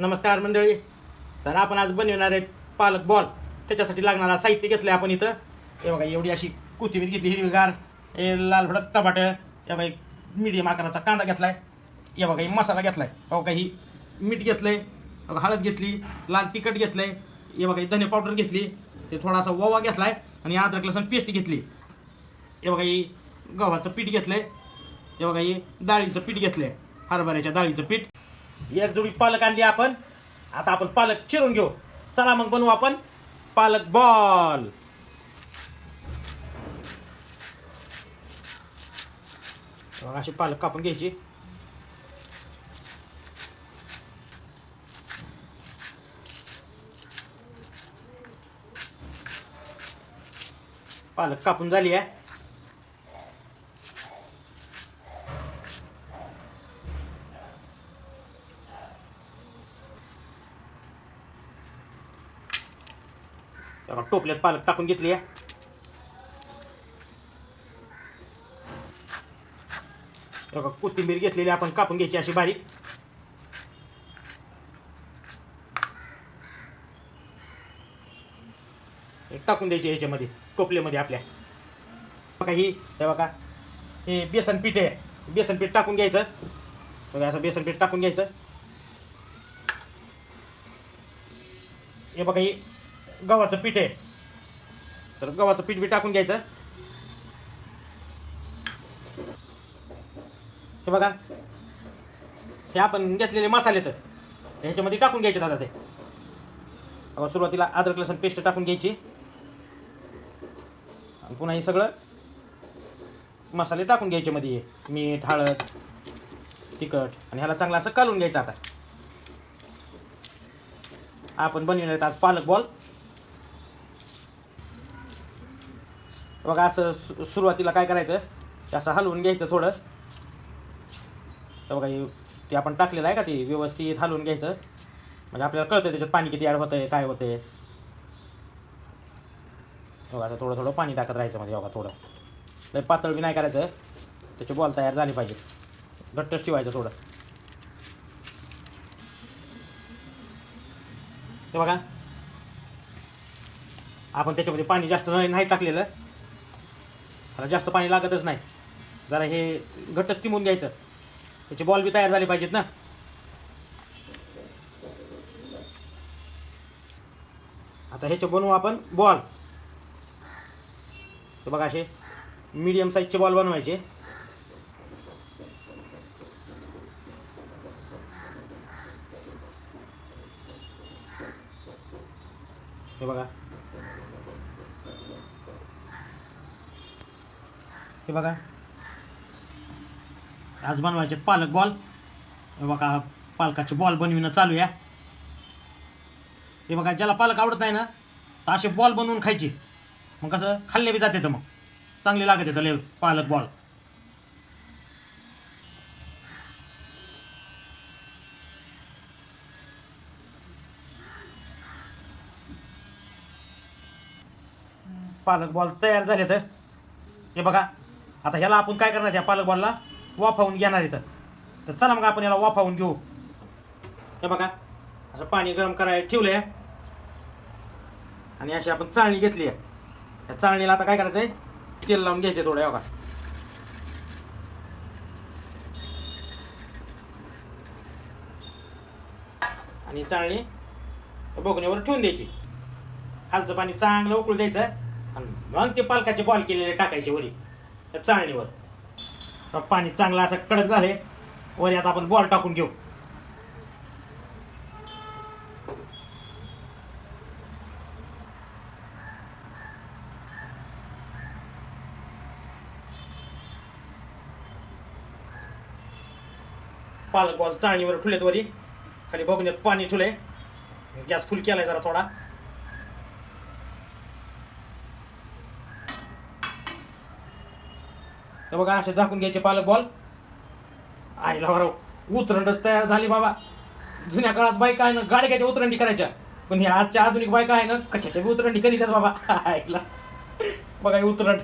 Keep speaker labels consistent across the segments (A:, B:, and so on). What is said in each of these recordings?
A: नमस्कार मंडळी. तर आपण आज बनवणार आहे पालक बॉल त्याच्यासाठी लागणारा साहित्य घेतलं आपण इथं. हे बघा एवढी अशी कोथिंबीर घेतली हिरवीगार हे लाल भडक टमाटर हे बघा एक मिडियम आकाराचा कांदा घेतलाय. हे बघा ही मसाला घेतलाय. हे बघा ही मीठ घेतलंय बघा हळद घेतली लाल तिखट घेतलंय हे बघा धने पावडर घेतली ते थोडासा ओवा घेतलाय आणि अद्रक लसूण पेस्ट घेतली. हे बघा ही गव्हाचं पीठ घेतलंय. हे बघा ही डाळीचं पीठ घेतलंय हरभऱ्याच्या डाळीचं पीठ. एक जोडी पालक आणली आपण. आता आपण पालक चिरून घेऊ. चला मग बनवू आपण पालक बॉल. अशी पालक कापून घ्यायची. पालक कापून झाली आहे. टोपल्यात पालक टाकून घेतली आहे बघा कोथिंबीर घेतलेली आपण कापून घ्यायची अशी बारीक. हे टाकून द्यायची ह्याच्यामध्ये टोपल्यामध्ये आपल्या. बघा ही हे बघा हे बेसन पीठ आहे. बेसन पीठ टाकून घ्यायचं. बघा असं बेसन पीठ टाकून घ्यायचं. हे बघा ही गव्हाचं पीठ आहे. तर गव्हाचं पीठ बी टाकून घ्यायचं. हे बघा. हे आपण घेतलेले मसाले तर ह्याच्यामध्ये टाकून घ्यायचे दादा ते. आता सुरुवातीला अद्रक लसूण पेस्ट टाकून घ्यायची. आणि पुन्हा हे सगळं मसाले टाकून घ्यायचे मध्ये. हे. मीठ हळद तिखट आणि ह्याला चांगलं असं कालून घ्यायचं आता. आपण बनवले आज पालक बॉल. बघा असं सु- सुरुवातीला काय करायचं? ते असं हलवून घ्यायचं थोडं. तर बघा ते आपण टाकलेलं आहे का ते? व्यवस्थित हलवून घ्यायचं. म्हणजे आपल्याला कळतं त्याच्यात पाणी किती ॲड होतंय काय होतंय. बघा असं थोडं थोडं पाणी टाकत राहायचं म्हणजे बघा थोडं. लय पातळ बी नाही करायचं. त्याची बॉल तयार झाली पाहिजे. घट्टच ठेवायचं थोडं. ते बघा. आपण त्याच्यामध्ये पाणी जास्त नाही टाकलेलं. त्याला जास्त पाणी लागतच नाही. जरा हे घट्टच टिमून घ्यायचं. त्याचे बॉल बी तयार झाले पाहिजेत ना. आता ह्याचे बनवू आपण बॉल हे बघा असे मीडियम साईजचे बॉल बनवायचे. हे बघा. हे बघा. आज बनवायचे पालक बॉल हे बघा पालकाचे बॉल बनविणं चालू या हे बघा ज्याला पालक आवडत नाही ना तर असे बॉल बनवून खायचे. मग कसं खाल्ले बी जाते तर मग. चांगले लागत येतं लय पालक बॉल पालक बॉल तयार झाले तर हे बघा आता ह्याला आपण काय करणार या पालक बॉलला वाफावून घेणार इथं. तर चला मग आपण याला वाफावून घेऊ. हे बघा असं पाणी गरम करायला ठेवलं आहे आणि अशी आपण चाळणी घेतली आहे. त्या चाळणीला आता काय करायचं आहे तेल लावून घ्यायचे थोडं बघा. आणि चाळणी बघण्यावर ठेवून द्यायची. खालचं पाणी चांगलं उकळू द्यायचं. आणि मग ते पालकाचे बॉल केलेले टाकायचे वरी. त्या चाळणीवर. पाणी चांगलं असं कडक झाले वर आता आपण बॉल टाकून घेऊ. पालक बॉल चाळणीवर ठुलेत वरी. खाली बघण्यात पाणी ठुले गॅस फुल केलाय जरा थोडा. तर बघा असे झाकून घ्यायचे पालक बॉल आईला बरं उतरंडच तयार झाली बाबा. जुन्या काळात बायका आहे ना गाडग्याच्या उतरंडी करायच्या. पण ह्या आजच्या आधुनिक बायका आहे ना कशाच्या बी उतरंडी करीतात बाबा. ऐकला बघा उतरण उतरंड.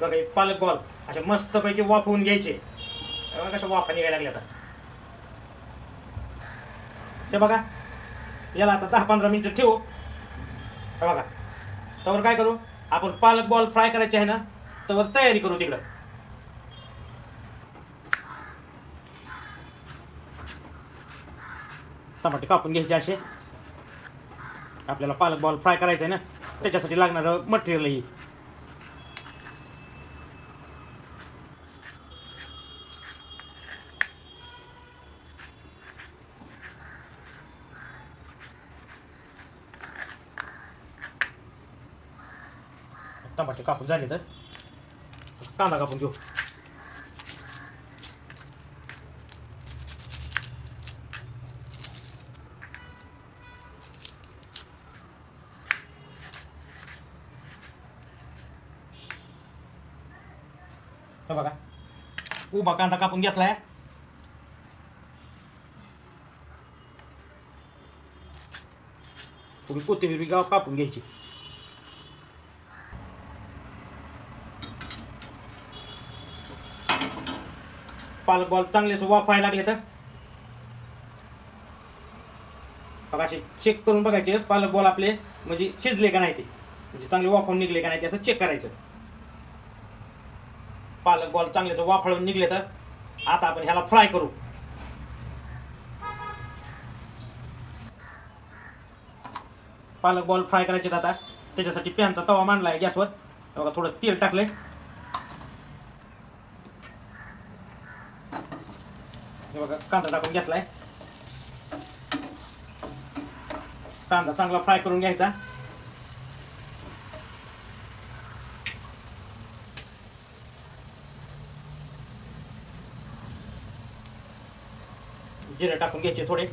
A: बघा पालक बॉल अशा मस्तपैकी वाफवून घ्यायचे. कशा वाफा निघायला लागल्या आता. ते बघा याला आता दहा पंधरा मिनिटं ठेवू. बघा. त्यावर काय करू? आपण पालक बॉल फ्राय करायचे आहे ना तर तयारी करू तिकडं. टमाटे कापून घ्यायचे असे. आपल्याला पालक बॉल फ्राय करायचा आहे ना त्याच्यासाठी लागणारं मटेरियलही टमाटे कापून झाले तर? कांदा कापून घेऊ. हे बघा. उभा कांदा कापून घेतलाय. तुम्ही कोथिंबीर बी गाव कापून घ्यायची. पालक बॉल चांगलेच वाफायला लागले तर. बघा असे चेक करून बघायचे पालक बॉल आपले म्हणजे शिजले का नाही ते. म्हणजे चांगले वाफळून निघले का नाही ते असं चेक करायचं. पालक बॉल चांगले वाफळून निघले तर. आता आपण ह्याला फ्राय करू. पालक बॉल फ्राय करायचे आता. त्याच्यासाठी पॅनचा तवा मांडला आहे गॅसवर. बघा थोडं तेल टाकलंय. बघा कांदा टाकून घेतलाय कांदा चांगला फ्राय करून घ्यायचा जिरे टाकून घ्यायचे थोडे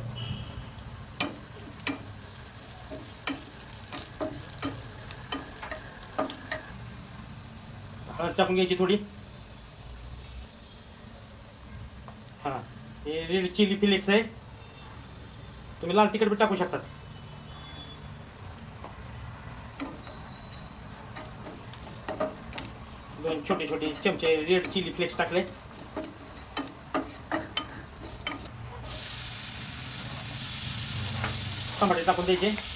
A: हळद टाकून घ्यायची थोडी हा हे रेड चिली फ्लेक्स आहे. तुम्ही लाल तिखट बी टाकू शकतात दोन छोटे छोटे चमचे रेड चिली फ्लेक्स टाकले. टमाटे टाकून द्यायचे.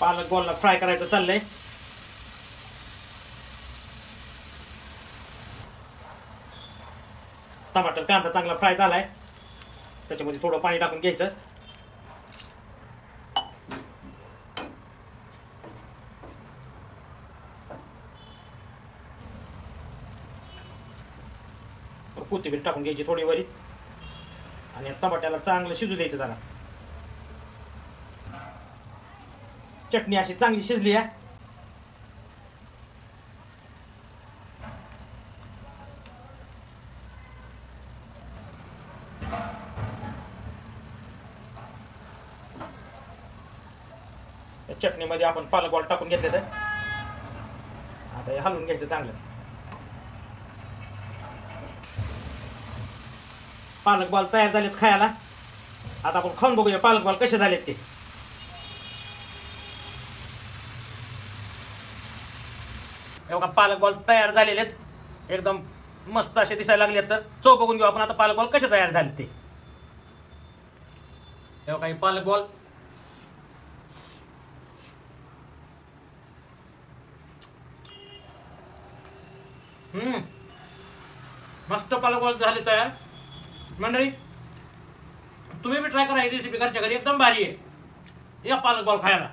A: पालक गोलला फ्राय करायचं चाललंय. टमाटर कांदा चांगला फ्राय झालाय. त्याच्यामध्ये थोडं पाणी टाकून घ्यायचं. कोथिंबीर टाकून घ्यायची थोडी वरी. आणि टमाट्याला चांगलं शिजू द्यायचं जरा. चटणी अशी चांगली शिजली आहे. चटणीमध्ये आपण पालक बॉल टाकून घेतले तर. आता हे हलवून घ्यायचं चांगलं. पालक बॉल तयार झालेत खायला. आता आपण खाऊन बघूया पालक बॉल कसे झालेत ते. हे का पालक बॉल तयार झालेले आहेत. एकदम मस्त असे दिसायला लागले तर. चव बघून घेऊ आपण आता पालक बॉल कसे तयार झाले ते. हे काही पालक बॉल हम्म. मस्त पालक बॉल झाले तयार. मंडळी तुम्ही बी ट्राय करा ही रेसिपी घरच्या घरी. एकदम भारी आहे. या पालक बॉल खायला.